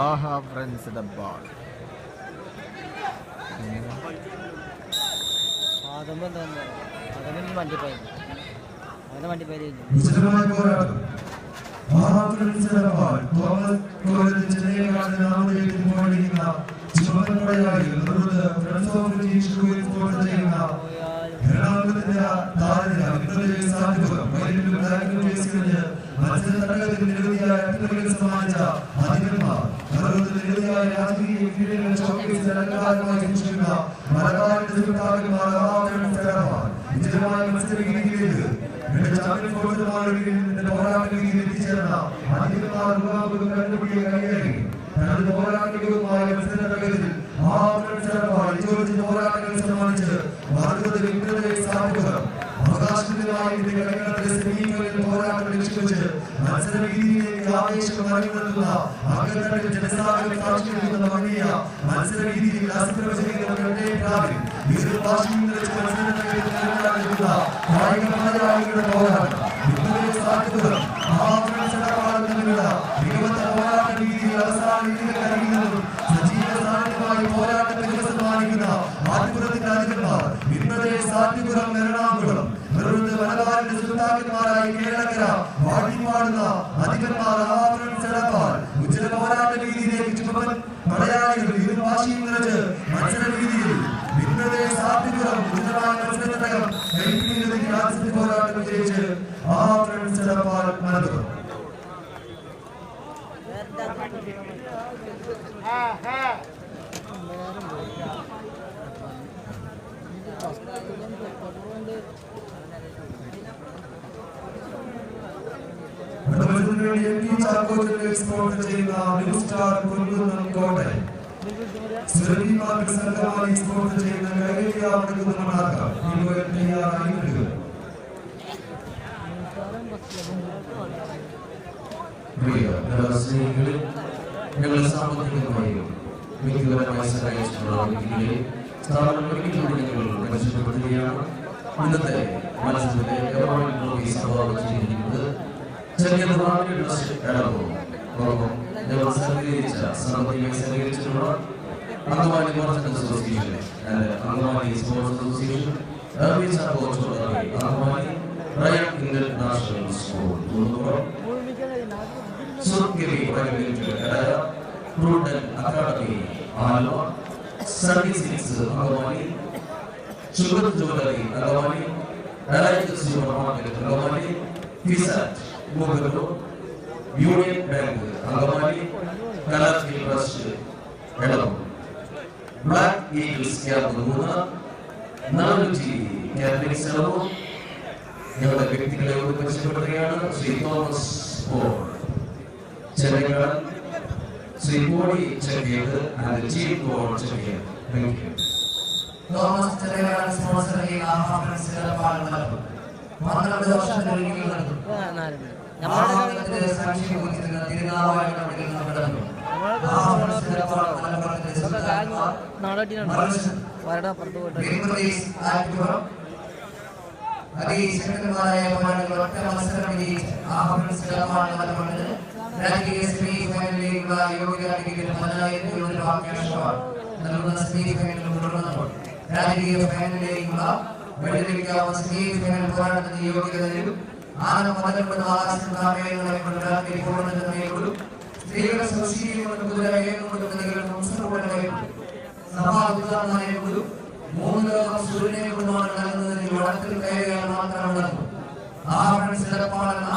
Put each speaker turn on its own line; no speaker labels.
Aaha friends the ball
എറണാകുളത്തിന്റെ താരത ഇന്നത്തെ സാധ്യത വൈകിട്ട് ബ്ലാക്കിനും ചേർന്ന് മത്സര തടകത്തിൽ നിരവധിയായ സമ്മാനിച്ച അധികന്മാർ കേരളത്തിൽ നിരവധിയായ രാജകീയ ക്രീഡകൾ ഷോക്കേസ് അലങ്കാരമായി സൂക്ഷിക്കുന്ന മലബാറിന്റെ സുഹൃത്താക്കന്മാർ അവാർഡ് വിജയമായ മത്സര രീതിയിലേക്ക് എത്തിച്ചേർന്ന അധികന്മാർ മുഖാമുഖം കണ്ടുപിടിയ കൈകാരി തനത് പോരാട്ടങ്ങളുമായ മത്സര തകത്തിൽ പോരാട്ടങ്ങൾ സമ്മാനിച്ച് ഭാരതത്തിൽ അവകാശത്തിനായി ഇതിന്റെ കളികളത്തിലെ സെമികളിൽ പോരാട്ടം ലക്ഷ്യവെച്ച് മത്സര രീതിയിലേക്ക് ആവേശം മറികടത്തുന്ന അകത്തട്ടിൽ ജനസാഗരം സാക്ഷി നിൽക്കുന്ന മണിയ മത്സര രീതിയിൽ അസ്ത്രവചനിക്കുന്ന കണ്ടേ പ്രാവിൽ ഇരു വെച്ച് മത്സര തകർക്കുന്ന കായിക മലയാളികളുടെ പോരാട്ടം സാധ്യത കേരളക്കര വാഴ്ത്തിപ്പാടുന്ന അധികന്മാർ ആവരണം ചെടപ്പാൽ ഉജ്ജല പോരാട്ട രീതിയിലേക്ക് ചുമപ്പൻ മലയാളികൾ ഇരു ഭാഷയും നിറച്ച് മത്സര രീതിയിൽ ഇന്നത്തെ സാധ്യപുരം ഉജ്ജലമായ മത്സരത്തകം കൈപ്പിടിയിലേക്ക് പോരാട്ടം വിജയിച്ച് ആവരണം ചെടപ്പാൽ മലപ്പുറം പ്രപഞ്ചത്തിന് വേണ്ടി എം ചാക്കോച്ചൻ എക്സ്പോർട്ട് ചെയ്യുന്ന blue star Ponkunnam Kottayam Surabhi mark സംഘമായി export ചെയ്യുന്ന കൈകരിയ മടക്കുന്ന മണാക്കാം ഇരുപത് തയ്യാറായി വരിക.
പ്രിയ സ്നേഹികളെ ഞങ്ങൾ സാമ്പത്തികമായും വ്യക്തിപരമായി സഹായിച്ചിട്ടുള്ള വ്യക്തികളെ സ്ഥാപനം ഒരുക്കിക്കൊണ്ട് ഞങ്ങൾ പരിശുദ്ധപ്പെടുത്തുകയാണ് ഇന്നത്തെ മത്സരത്തിലെ ഗവൺമെന്റ് ട്രോഫി സംഭാവന ചെയ്തിരിക്കുന്നത് ചെറിയ സഹകരിച്ചിട്ടുള്ള അംഗവാടി മർച്ചന്റ് അസോസിയേഷൻ അംഗവാടി സ്പോർട്സ് അസോസിയേഷൻ എർവിൻ കോച്ച് അംഗവാടി റയൽ ഇന്റർനാഷണൽ സ്കൂൾ സുർക്കിരി പ്രകടിപ്പിച്ച പ്രൂഡൻ അക്കാദമി ആലുവ. സർവീസ് അംഗവാടി ഷുഗർ ജുവലറി അംഗവാടി ഡയറക്ടർ സൂപ്പർ മാർക്കറ്റ് അംഗവാടി ഫിസാറ്റ് മൂന്നൂർ യൂണിയൻ ബാങ്ക് അങ്കമാലി കലാസ് ട്രസ്റ്റ് എടം ബ്ലാക്ക് ഈഗിൾസ് ക്യാമ്പ് മൂന്ന് നാനൂറ്റി കാത്തലിക് സെലവോ. ഞങ്ങളുടെ വ്യക്തികളെ ഒന്ന് പരിചയപ്പെടുത്തുകയാണ് ശ്രീ തോമസ് പോൾ. ചെന്നൈക്കാട് ശ്രീ കോടി ചെക്കിയത് ആൻഡ് ചീഫ് കോൾ ചെക്കിയത് thank you
Thomas Cherian sponsor ചെയ്യുന്ന ആഹ്വാനത്തിന് പാടുന്നത്. പന്ത്രണ്ട് വർഷം കഴിഞ്ഞു നടന്നു ആഹ്വാനത്തിന് സാക്ഷി കുറിച്ചിരുന്ന തിരുനാവായ നടക്കുന്ന നടന്നു ആഹ്വാനത്തിന് മലപ്പുറത്തിന്റെ സുൽത്താൻമാർ
വരട അപ്പുറത്ത് പോയിട്ട്
ബിൽപ്രദേശ് ആറ്റുപുറം അതീശന്മാരായ പോരാളികൾ ഒറ്റ മത്സരം വിജയിച്ച് ആഹ്വാനത്തിന് മലപ്പുറത്തിന് രാജകീയ സെമി ഫൈനലിലേക്കുള്ള യോഗ്യത ടിക്കറ്റ് പതിനായിരത്തി ഒരു വാക്യാശമാണ് നൽകുന്ന സെമി ഫൈനൽ തുടർന്നപ്പോൾ രാജകീയ ഫൈനലിലേക്കുള്ള വെള്ളിക്കാവ് സ്നേഹിതങ്ങൾ പോരാട്ടത്തിന് യോഗ്യതയും ആറ് പതിനെട്ട് ആകാശം താമയങ്ങളെ കൊണ്ടാക്കി പൂർണതയും സ്ത്രീകളുടെ സുശീലങ്ങളും കുതിരകളും നദികളും വംശങ്ങളുടെയും സഭാ ഉദാഹരണമായ ഒരു മൂന്ന് ലോകം സൂര്യനെ കൊണ്ടുമാണ് നൽകുന്നതിൽ വടക്കിൽ കയറിയാൽ മാത്രമാണ് ആഭരണ ചിലപ്പാളെന്ന